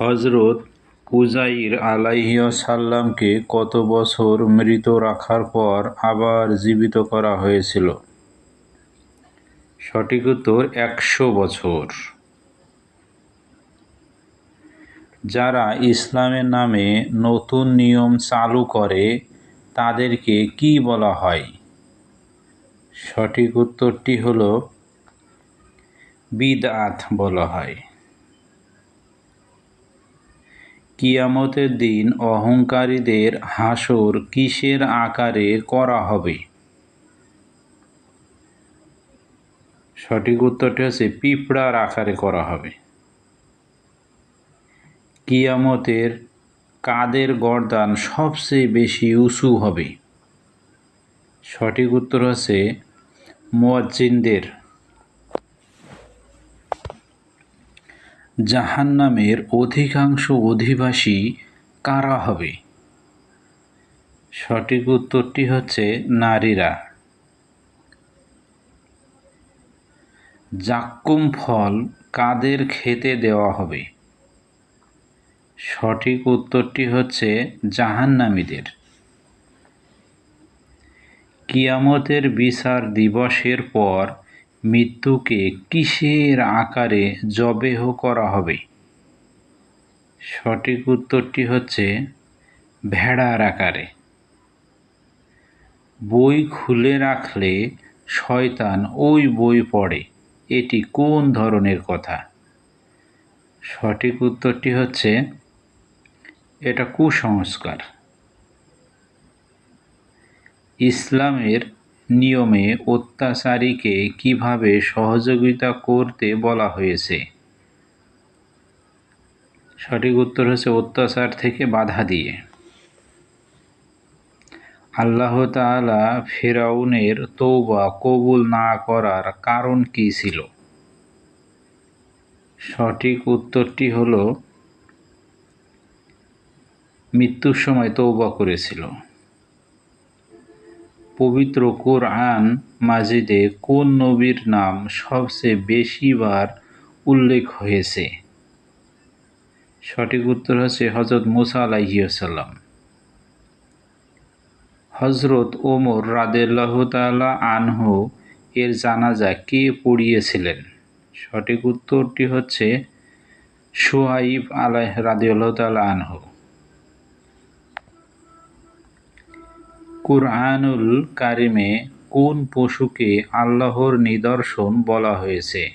হজরত উজাইর আলাইহিসাল্লামকে কত বছর মৃত রাখার পর আবার জীবিত করা হয়েছিল? সঠিক উত্তর, একশো বছর। যারা ইসলামের নামে নতুন নিয়ম চালু করে, তাদেরকে কি বলা হয়? সঠিক উত্তরটি হল, বিদআত বলা হয়। কিয়ামতের দিন অহংকারীদের হাসর কিসের আকারে করা হবে? সঠিক উত্তরটি হচ্ছে পিঁপড়ার আকারে করা হবে। কিয়ামতের কাদের গরদান সবচেয়ে বেশি উঁচু হবে? সঠিক উত্তর হচ্ছে মুয়াজ্জিনদের। জাহান্নামের অধিকাংশ অধিবাসী কারা হবে? সঠিক উত্তরটি হচ্ছে নারীরা। জাক্কুম ফল কাদের খেতে দেওয়া হবে? সঠিক উত্তরটি হচ্ছে জাহান্নামীদের। কিয়ামতের বিচার দিবসের পর মৃত্যুকে কিসের আকারে জবেহ করা হবে? সঠিক উত্তরটি হচ্ছে ভেড়ার আকারে। বই খুলে রাখলে শয়তান ওই বই পড়ে, এটি কোন ধরনের কথা? সঠিক উত্তরটি হচ্ছে এটা কুসংস্কার। ইসলামের নিয়মে অত্যাচারীকে কীভাবে সহযোগিতা করতে বলা হয়েছে? সঠিক উত্তর হচ্ছে অত্যাচার থেকে বাধা দিয়ে। আল্লাহ তাআলা ফেরাউনের তৌবা কবুল না করার কারণ কি ছিল? সঠিক উত্তরটি হল, মৃত্যুর সময় তৌবা করেছিল। পবিত্র কোরআন মাজিদে কোন নবীর নাম সবচেয়ে বেশিবার উল্লেখ হয়েছে? সঠিক উত্তর হচ্ছে হজরত মুসা আলাইসাল্লাম হজরত ওমর রাদেল্লাহ তালা আনহু এর জানাজা কে পড়িয়েছিলেন? সঠিক উত্তরটি হচ্ছে সোহাইব আলাহ রাদিউল্লাহ তালা আনহু। কুরআনুল কারিমে কোন পশুকে আল্লাহর নিদর্শন বলা হয়েছে?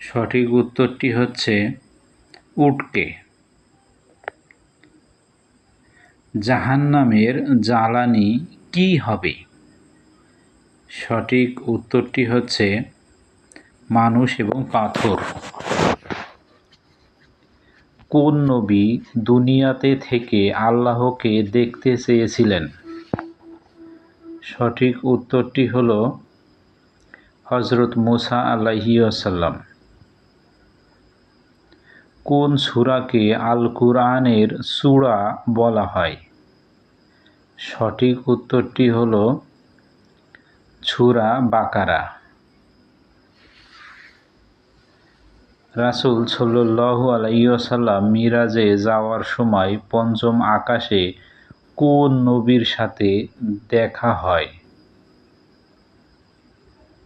সঠিক উত্তরটি হচ্ছে উটকে। জাহান্নামের জ্বালানি কি হবে? সঠিক উত্তরটি হচ্ছে মানুষ এবং পাথর। কোন নবী দুনিয়াতে থেকে আল্লাহকে দেখতে চেয়েছিলেন? সঠিক উত্তরটি হল হজরত মুসা আসাল্লাম কোন সুরাকে আল কুরআনের সুরা বলা হয়? সঠিক উত্তরটি হল ছুরা বাকারা। রাসুল সাল্লু আলাইসাল্লাম মিরাজে যাওয়ার সময় পঞ্চম আকাশে কোন নবীর সাথে দেখা হয়?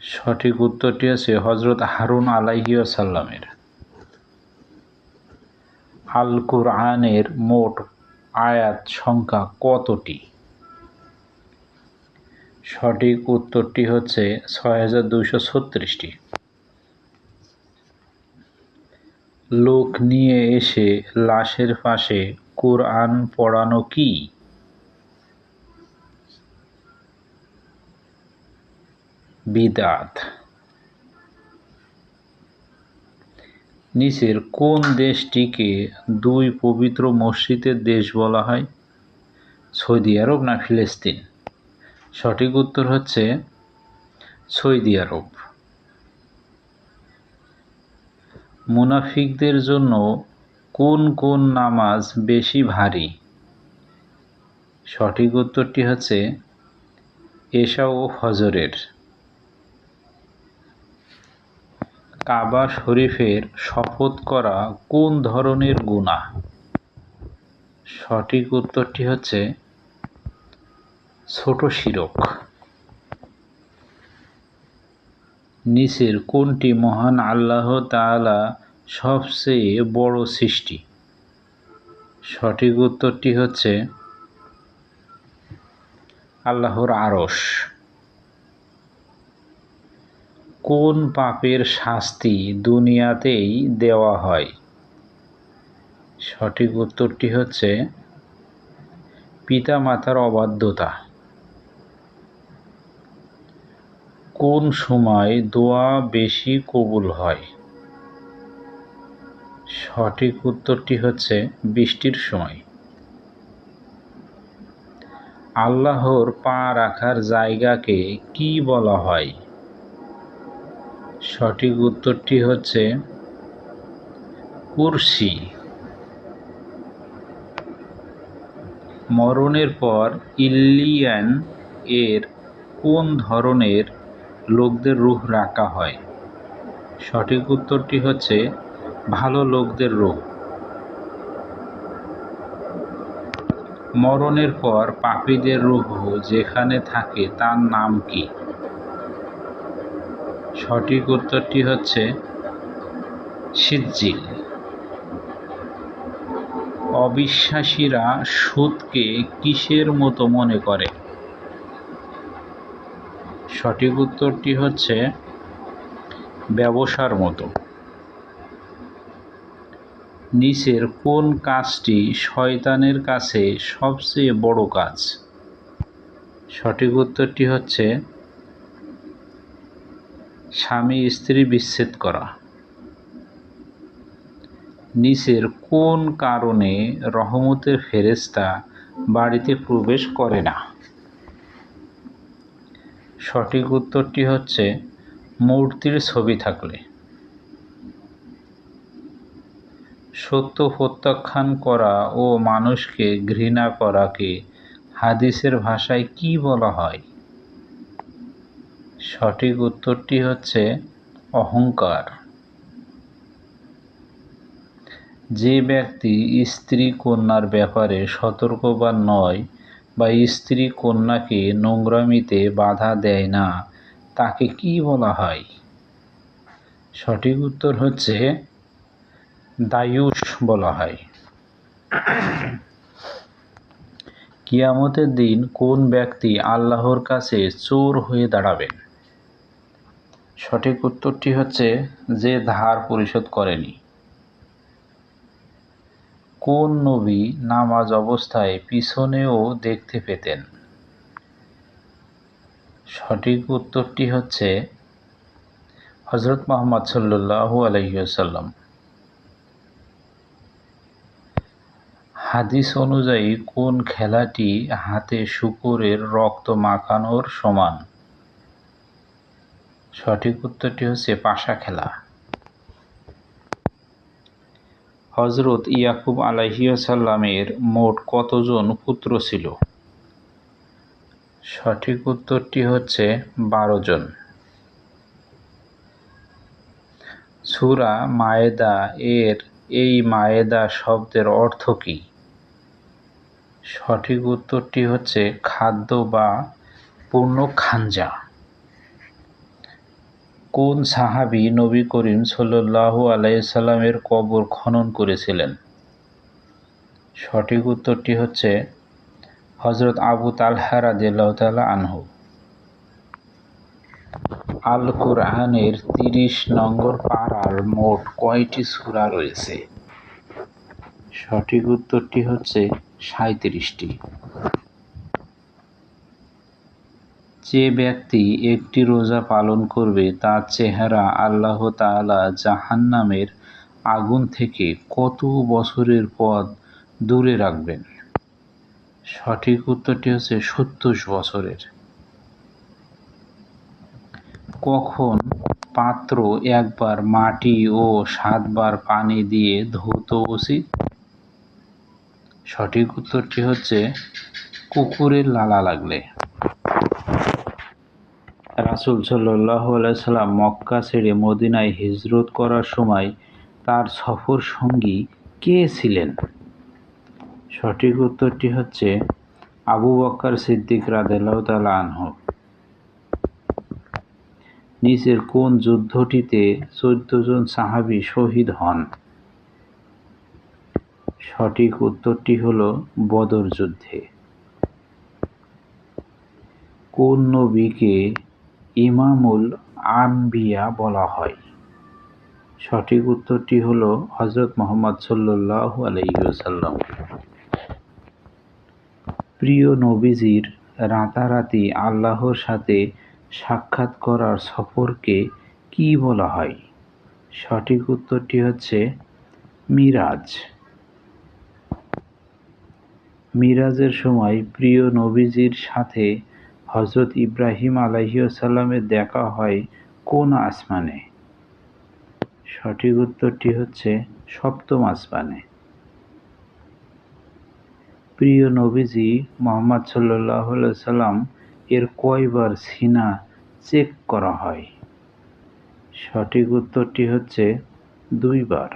সঠিক উত্তরটি আছে হজরত হারুন আলাইসাল্লামের আল কুরআনের মোট আয়াত সংখ্যা কতটি? সঠিক উত্তরটি হচ্ছে ছয় হাজার দুইশো ছত্রিশটি। লোক নিয়ে এসে লাশের পাশে কোরআন পড়ানো কি? বিদাত। নিচের কোন দেশটিকে দুই পবিত্র মসজিদের দেশ বলা হয়? সৌদি আরব না ফিলিস্তিন? সঠিক উত্তর হচ্ছে সৌদি আরব। মুনাফিকদের জন্য কোন কোন নামাজ বেশি ভারী? সঠিক উত্তরটি হচ্ছে এশা ও ফজরের। কাবা শরীফের শপথ করা কোন ধরনের গুনাহ? সঠিক উত্তরটি হচ্ছে ছোট শিরক। নিচের কোনটি মহান আল্লাহ তাআলা সবচেয়ে বড় সৃষ্টি? সঠিক উত্তরটি হচ্ছে আল্লাহর আরস কোন পাপের শাস্তি দুনিয়াতেই দেওয়া হয়? সঠিক উত্তরটি হচ্ছে পিতামাতার অবাধ্যতা। কোন সময় দোয়া বেশি কবুল হয়? সঠিক উত্তরটি হচ্ছে বৃষ্টির সময়। আল্লাহর পা রাখার জায়গাকে কি বলা হয়? সঠিক উত্তরটি হচ্ছে কুরসি। মরণের পর ইলিয়ান এর কোন ধরনের লোকদের রূহ রাখা হয়। সঠিক উত্তরটি হচ্ছে, ভালো লোকদের রূহ। মরণের পর পাপীদের রূহ যেখানে থাকে তার নাম কি? সঠিক উত্তরটি হচ্ছে, সিজ্জিল। অবিশ্বাসীরা সুদকে কিসের মতো মনে করে? সঠিক উত্তরটি হচ্ছে ব্যবসার মতো। নিচের কোন কাজটি শয়তানের কাছে সবচেয়ে বড় কাজ? সঠিক উত্তরটি হচ্ছে স্বামী স্ত্রী বিচ্ছেদ করা। নিচের কোন কারণে রহমতের ফেরেস্তা বাড়িতে প্রবেশ করে না? সঠিক উত্তরটি হচ্ছে মূর্তির ছবি থাকলে। সত্য প্রত্যাখ্যান করা ও মানুষকে ঘৃণা করাকে হাদিসের ভাষায় কি বলা হয়? সঠিক উত্তরটি হচ্ছে অহংকার। যে ব্যক্তি স্ত্রী কন্যার ব্যাপারে সতর্কবান নয় বা স্ত্রী কন্যাকে নোংরামিতে বাধা দেয় না, তাকে কি বলা হয়? সঠিক উত্তর হচ্ছে দায়ুষ বলা হয়। কিয়ামতের দিন কোন ব্যক্তি আল্লাহর কাছে চোর হয়ে দাঁড়াবেন? সঠিক উত্তরটি হচ্ছে যে ধার পরিশোধ করেনি। কোন নবী নামাজ অবস্থায় পিছনেও দেখতে পেতেন? সঠিক উত্তরটি হচ্ছে হজরত মোহাম্মদ সাল্লু আলহিসাল্লাম হাদিস অনুযায়ী কোন খেলাটি হাতে শুকুরের রক্ত মাখানোর সমান? সঠিক উত্তরটি হচ্ছে পাশা খেলা। হজরত ইয়াকুব আলাহিসাল্লামের মোট কতজন পুত্র ছিল? সঠিক উত্তরটি হচ্ছে বারো জন। সুরা মায়েদা এর এই মায়েদা শব্দের অর্থ কী? সঠিক উত্তরটি হচ্ছে খাদ্য বা পূর্ণ খাঞ্জা কোন সাহাবি নবী করিম সাল্লাহ আলাইসাল্লামের কবর খনন করেছিলেন? সঠিক উত্তরটি হচ্ছে হজরত আবু তালহা রাজিয়াল্লাহ তালা আনহু। আল কুরআনের তিরিশ নম্বর পাড়ার মোট কয়টি সূরা রয়েছে? সঠিক উত্তরটি হচ্ছে সাঁইত্রিশটি। যে ব্যক্তি একটি রোজা পালন করবে, তার চেহারা আল্লাহ তাআলা জাহান্নামের আগুন থেকে কত বছরের পথ দূরে রাখবেন? সঠিক উত্তরটি হচ্ছে সত্তর বছরের। কখন পাত্র একবার মাটি ও সাতবার পানি দিয়ে ধৌত উচিত? সঠিক উত্তরটি হচ্ছে কুকুরের লালা লাগলে। রাসুল সাল্লাহ সাল্লাম মক্কা ছেড়ে মদিনায় হিজরত করার সময় তার সফর সঙ্গী কে ছিলেন? সঠিক উত্তরটি হচ্ছে আবু বক্কর সিদ্দিক রাদেলাহ তালা আনহ। নিচের কোন যুদ্ধটিতে চোদ্দ জন সাহাবি শহীদ হন? সঠিক উত্তরটি হল বদর যুদ্ধে। কোন নবীকে ইমামুল আম্বিয়া বলা হয়। সঠিক উত্তরটি হল হজরত মোহাম্মদ সাল্লাহ আলাইসাল্লাম প্রিয় নবীজির রাতারাতি আল্লাহর সাথে সাক্ষাৎ করার সফরকে কি বলা হয়? সঠিক উত্তরটি হচ্ছে মিরাজ। মিরাজের সময় প্রিয় নবীজির সাথে হজরত ইব্রাহিম আলাইসাল্লামের দেখা হয় কোন আসমানে? সঠিক উত্তরটি হচ্ছে সপ্তম আসমানে। প্রিয় নবীজি মোহাম্মদ সাল্লাহ সাল্লাম এর কয়বার সিনা চেক করা হয়? সঠিক উত্তরটি হচ্ছে দুইবার।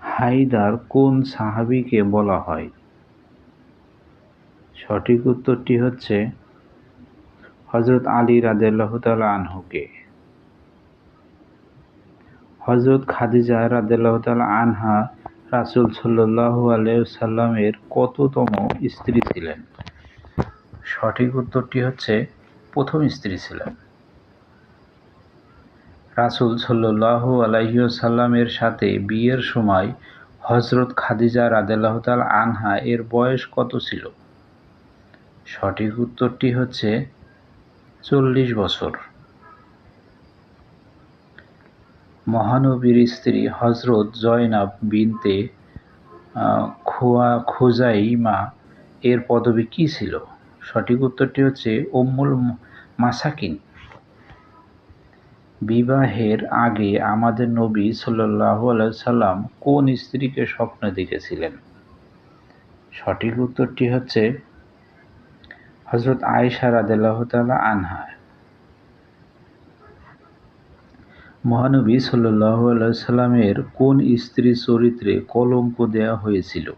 হাইদার কোন সাহাবিকে বলা হয়? সঠিক উত্তরটি হচ্ছে হজরত আলী রাদেল্লাহ তালা আনহুকে। হজরত খাদিজা রাদেল্লাহ তালা আনহা রাসুল সাল্লাহ আলাইসাল্লামের কততম স্ত্রী ছিলেন? সঠিক উত্তরটি হচ্ছে প্রথম স্ত্রী ছিলেন। রাসুল সাল্লাহ আলাইসাল্লামের সাথে বিয়ের সময় হজরত খাদিজা রাদেলাহতাল আনহা এর বয়স কত ছিল? সঠিক উত্তরটি হচ্ছে চল্লিশ বছর। মহানবীর স্ত্রী হজরত জয়নাব বিনতে খোয়া, খোজাইমা এর পদবি কী ছিল? সঠিক উত্তরটি হচ্ছে উম্মুল মাসাকিন। বিবাহের আগে আমাদের নবী সাল্লাহ সাল্লাম কোন স্ত্রীকে স্বপ্ন দেখেছিলেন? সঠিক উত্তরটি হচ্ছে হজরত আয়সা রাদেলাহ তালা আনহা। মহানবী সাল্লাহ সাল্লামের কোন স্ত্রী চরিত্রে কলঙ্ক দেয়া হয়েছিল?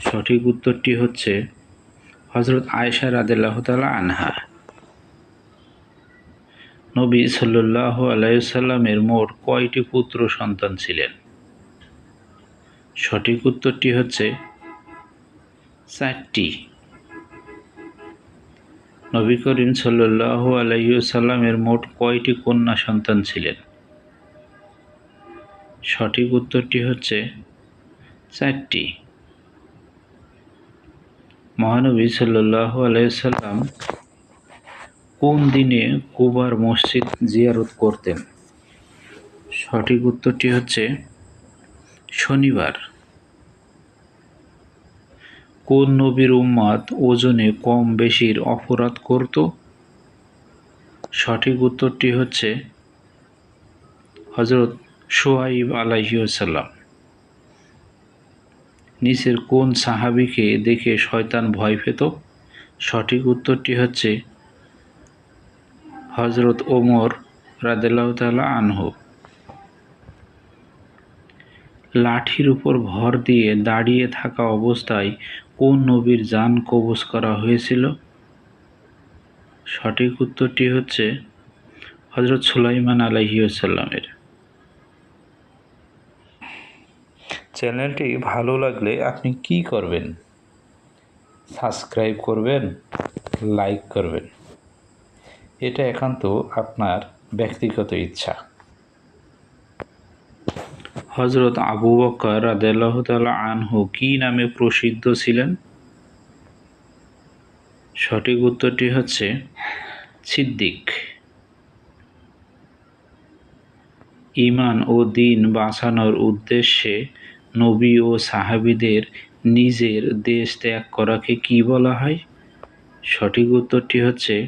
সঠিক উত্তরটি হচ্ছে হজরত আয়সা রাদেলাহ তালা আনহা। নবী সাল্লাহ আলাইসাল্লামের মোট কয়টি পুত্র সন্তান ছিলেন? সঠিক উত্তরটি হচ্ছে চারটি। নবী করিম সাল্লাহ আলাইসাল্লামের মোট কয়টি কন্যা সন্তান ছিলেন? সঠিক উত্তরটি হচ্ছে চারটি। মহানবী সাল্লাহ আলাইসাল্লাম কোন দিনে কুবার মসজিদ জিয়ারত করতেন? সঠিক উত্তরটি হচ্ছে শনিবার। কোন নবীর উম্মাদ ওজনে কম বেশির অপরাধ করত? সঠিক উত্তরটি হচ্ছে হজরত সোহাইব আলাইসাল্লাম নিচের কোন সাহাবিকে দেখে শয়তান ভয় পেত? সঠিক উত্তরটি হচ্ছে হজরত ওমর রাদেলাহ তালা আনহু। লাঠির উপর ভর দিয়ে দাঁড়িয়ে থাকা অবস্থায় কোন নবীর যান কবজ করা হয়েছিল? সঠিক উত্তরটি হচ্ছে হজরত সুলাইমান আলহিউসাল্লামের চ্যানেলটি ভালো লাগলে আপনি কি করবেন? সাবস্ক্রাইব করবেন, লাইক করবেন। এটা একান্ত আপনার ব্যক্তিগত ইচ্ছা। হজরত আবু বকর রাদেল্লাহ আনহু কি নামে প্রসিদ্ধ ছিলেন? সঠিক উত্তরটি হচ্ছে সিদ্দিক। ইমান ও দিন বাঁচানোর উদ্দেশ্যে নবী ও সাহাবিদের নিজের দেশ ত্যাগ করাকে কি বলা হয়? সঠিক উত্তরটি হচ্ছে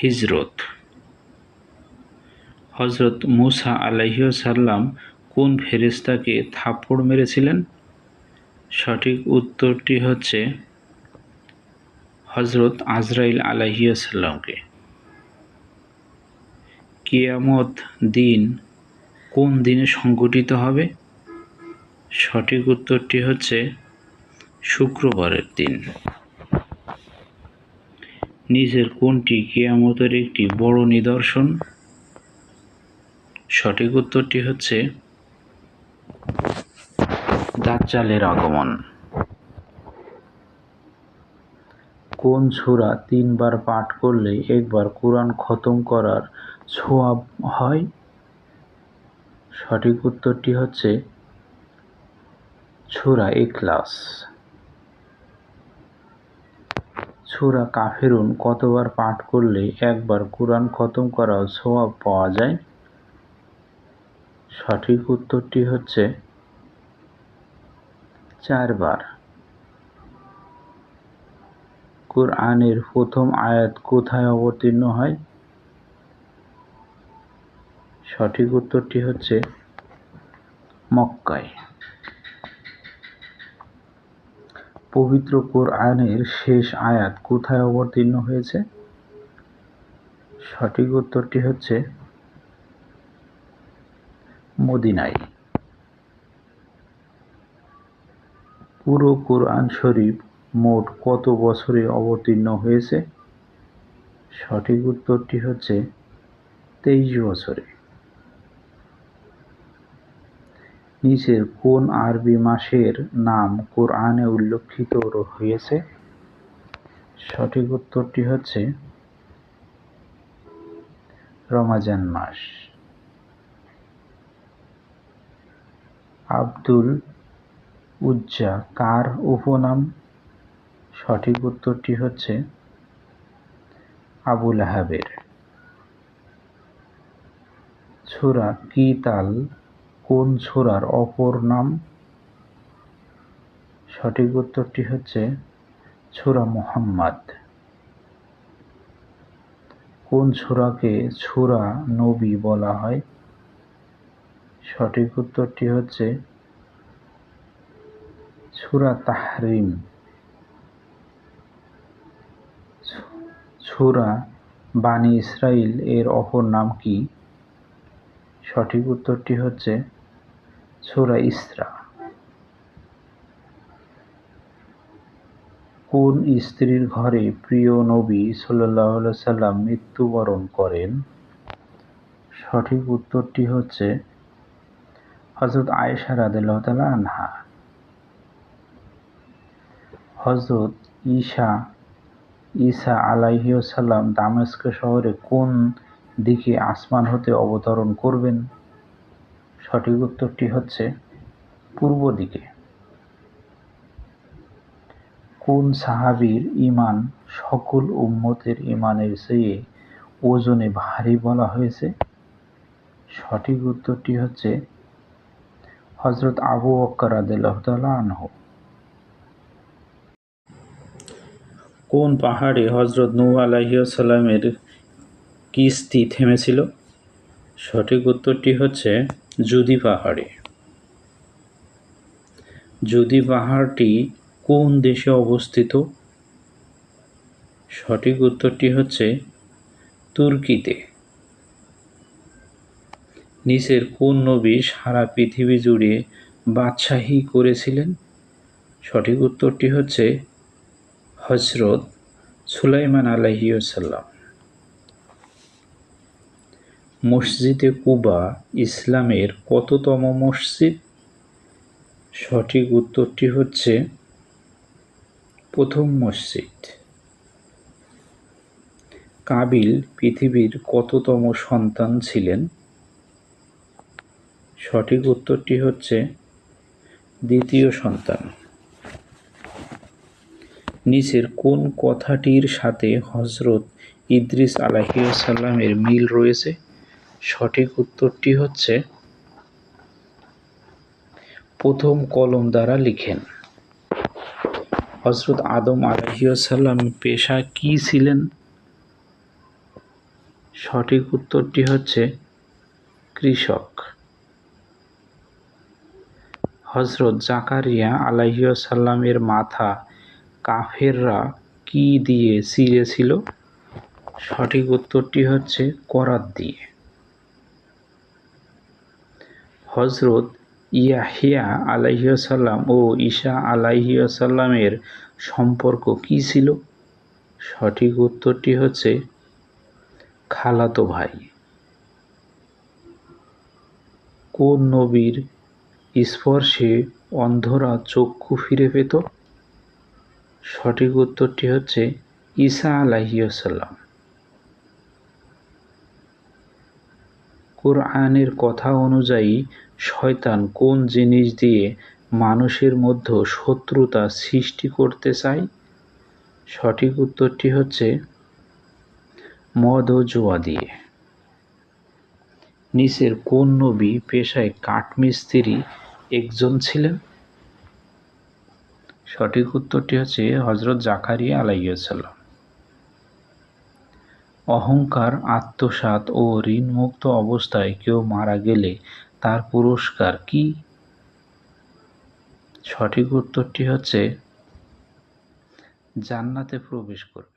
হিজরত। হজরত মুসা আলাইসাল্লাম কোন ফেরিস্তাকে থাপ্পড় মেরেছিলেন? সঠিক উত্তরটি হচ্ছে হজরত আজরাইল আলাহিয়াসাল্লামকে কিয়ামত দিন কোন দিনে সংগঠিত হবে? সঠিক উত্তরটি হচ্ছে শুক্রবারের দিন। নিজের কোনটি কিয়ামতের একটি বড় নিদর্শন? সঠিক উত্তরটি হচ্ছে দাজ্জালের আগমন। কোন সূরা তিনবার পাঠ করলে একবার কোরআন খতম করার ছোয়াব হয়? সঠিক উত্তরটি হচ্ছে সূরা ইখলাস। সূরা কাফিরুন কতবার পাঠ করলে একবার কোরআন খতম করার ছোয়াব পাওয়া যায়? সঠিক উত্তরটি হচ্ছে চারবার। কোরআনের প্রথম আয়াত কোথায় অবতীর্ণ হয়? সঠিক উত্তরটি হচ্ছে মক্কায়। পবিত্র কোরআনের শেষ আয়াত কোথায় অবতীর্ণ হয়েছে? সঠিক উত্তরটি হচ্ছে মদিনায়। পুরো কোরআন শরীফ মোট কত বছরে অবতীর্ণ হয়েছে? সঠিক উত্তরটি হচ্ছে তেইশ বছরে। নিচের কোন আরবি মাসের নাম কোরআনে উল্লেখিত হয়েছে সঠিক উত্তরটি হচ্ছে রমাজান মাস। আব্দুল উজ্জা। কার উপনাম? সঠিক উত্তরটি হচ্ছে আবুল আহাবের। ছোরা কি তাল? কোন ছোরার অপর নাম? সঠিক উত্তরটি হচ্ছে ছোরা মোহাম্মদ। কোন ছোরাকে ছোরা নবী বলা হয়? সঠিক উত্তরটি হচ্ছে সুরা তাহরিম। সুরা বানি ইসরাইল এর অপর নাম কি? সঠিক উত্তরটি হচ্ছে সুরা ইসরা। কোন স্ত্রীর ঘরে প্রিয় নবী সাল্লাম মৃত্যুবরণ করেন? সঠিক উত্তরটি হচ্ছে হজরত আয়েশা রাদিল্লাহ তালা আনহা। হজরত ঈশা, ঈসা আলাইহিসাল্লাম দামেস্ক শহরে কোন দিকে আসমান হতে অবতরণ করবেন? সঠিক উত্তরটি হচ্ছে পূর্ব দিকে। কোন সাহাবীর ইমান সকল উম্মতের ইমানের চেয়ে ওজনে ভারী বলা হয়েছে? সঠিক উত্তরটি হচ্ছে হজরত আবু আনহু। কোন পাহাড়ে হজরত নূ আলাহিসাল্লামের কিস্তি থেমেছিল? সঠিক উত্তরটি হচ্ছে জুদি পাহাড়ে। জুদি পাহাড়টি কোন দেশে অবস্থিত? সঠিক উত্তরটি হচ্ছে তুর্কিতে। নিচের কোন নবী সারা পৃথিবী জুড়ে বাদশাহী করেছিলেন? সঠিক উত্তরটি হচ্ছে হজরত সুলাইমান আলহিউসাল্লাম মসজিদে কুবা ইসলামের কততম মসজিদ? সঠিক উত্তরটি হচ্ছে প্রথম মসজিদ। কাবিল পৃথিবীর কততম সন্তান ছিলেন? সঠিক উত্তরটি হচ্ছে দ্বিতীয় সন্তান। নিচের কোন কথাটির সাথে হজরত ইদ্রিস আলাহিসাল্লামের মিল রয়েছে? সঠিক উত্তরটি হচ্ছে প্রথম কলম দ্বারা লিখেন। হজরত আদম আলহিউসাল্লাম পেশা কি ছিলেন? সঠিক উত্তরটি হচ্ছে কৃষক। হজরত জাকারিয়া আলাহিসাল্লামের মাথা কাফেররা কি দিয়ে চিরেছিল সঠিক উত্তরটি হচ্ছে করাত দিয়ে। হজরত ইয়াহিয়া আলাইসাল্লাম ও ঈশা আলাইসাল্লামের সম্পর্ক কি ছিল? সঠিক উত্তরটি হচ্ছে খালাতো ভাই। কোন নবীর স্পর্শে অন্ধরা চক্ষু ফিরে পেত। সঠিক উত্তরটি হচ্ছে ঈসা আলাহিসাল্লাম কোরআনের কথা অনুযায়ী, শয়তান কোন জিনিস দিয়ে মানুষের মধ্যে শত্রুতা সৃষ্টি করতে চায়? সঠিক উত্তরটি হচ্ছে মদ ও জোয়া দিয়ে। নিচের কোন নবী পেশায় কাঠমিস্ত্রি একজন ছিলেন? সঠিক উত্তরটি হচ্ছে হজরত জাকারিয়া আলাইসাল্লাম অহংকার আত্মসাত ও ঋণমুক্ত অবস্থায় কেউ মারা গেলে তার পুরস্কার কি? সঠিক উত্তরটি হচ্ছে জান্নাতে প্রবেশ করবে।